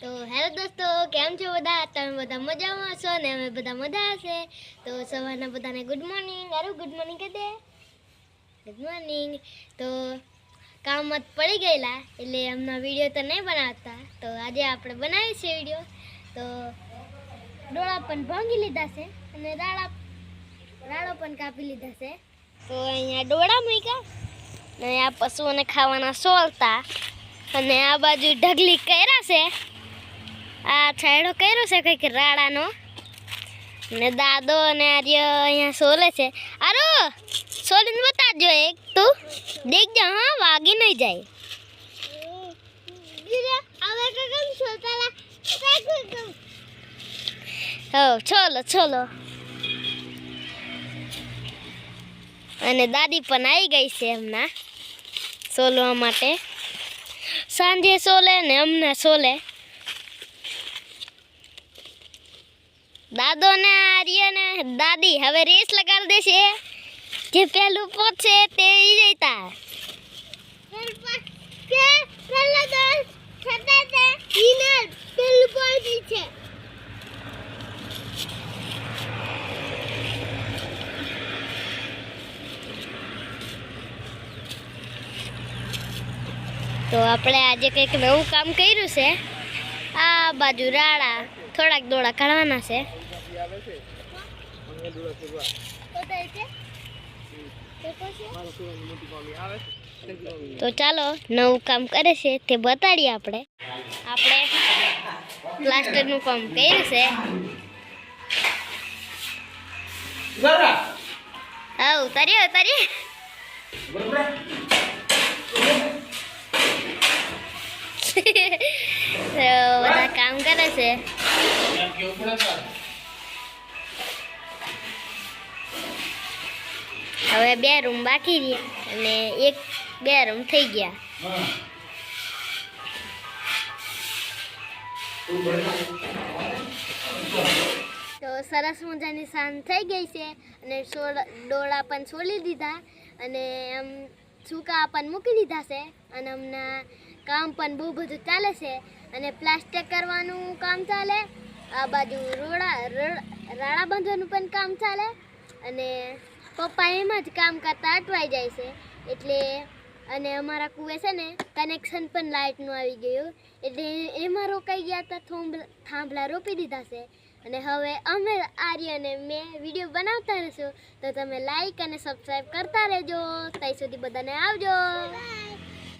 તો હેલો દોસ્તો, કેમ છો બધા? તમે બધા મજામાં છો ને? અમે બધા મજા હશે તો સવારના બધાને ગુડ મોર્નિંગ અરે ગુડ મોર્નિંગ કહી દે. ગુડ મોર્નિંગ તો કામ જ પડી ગયેલા, એટલે હમણાં વીડિયો તો નહીં બનાવતા. તો આજે આપણે બનાવીએ છીએ વીડિયો તો ડોળા પણ ભાંગી લીધા છે અને રાળા, રાળો પણ કાપી લીધા છે. તો અહીંયા ડોળા મૂક્યા અને આ પશુઓને ખાવાના સોલતા અને આ બાજુ ઢગલી કર્યા છે. આ છાંયડો કર્યો છે કંઈક રાડાનો ને દાદો અને આર્ય અહીંયા સોલે છે. આરો સોલીને બતાવજો એક તું. દેખજો હા, વાગી નહીં જાય. છોલો છોલો. અને દાદી પણ આવી ગઈ છે એમના સોલવા માટે. સાંજે સોલે ને અમને સોલે. દાદો ને આર્ય ને દાદી હવે રેસ લગાડી દેશે. જે પહેલું પહોંચે તે ઈ જતા. છે. તો આપણે આજે કંઈક નવું કામ કર્યું છે. આ બાજુ રાડા થોડાક દોડા કાઢવાના છે. તો ચાલો નવું કામ કરે છે તે બતાડીએ આપણે. આપણે પ્લાસ્ટરનું કામ કર્યું છે. હા ઉતારીએ ઉતારીએ. બધા કામ કરે છે? હવે બે રૂમ બાકી રહ્યા અને એક બે રૂમ થઈ ગયા. તો સરસ મજાની સાંજ થઈ ગઈ છે અને ડોળા પણ છોલી દીધા અને આમ સૂકા પણ મૂકી દીધા છે અને હમણાં કામ પણ બહુ બધું ચાલે છે અને પ્લાસ્ટર કરવાનું કામ ચાલે, આ બાજુ રોડા, રાડા બાંધવાનું પણ કામ ચાલે અને પપ્પા એમાં જ કામ કરતા અટવાઈ જાય છે. એટલે અને અમારા કુએ છે ને કનેક્શન પણ લાઇટનું આવી ગયું. એટલે એમાં રોકાઈ ગયા હતા થોંભલા થાંભલા રોપી દીધા છે. અને હવે અમે આર્ય અને મેં વીડિયો બનાવતા રહીશું. તો તમે લાઈક અને સબસ્ક્રાઈબ કરતા રહેજો. ત્યાં સુધી બધાને આવજો.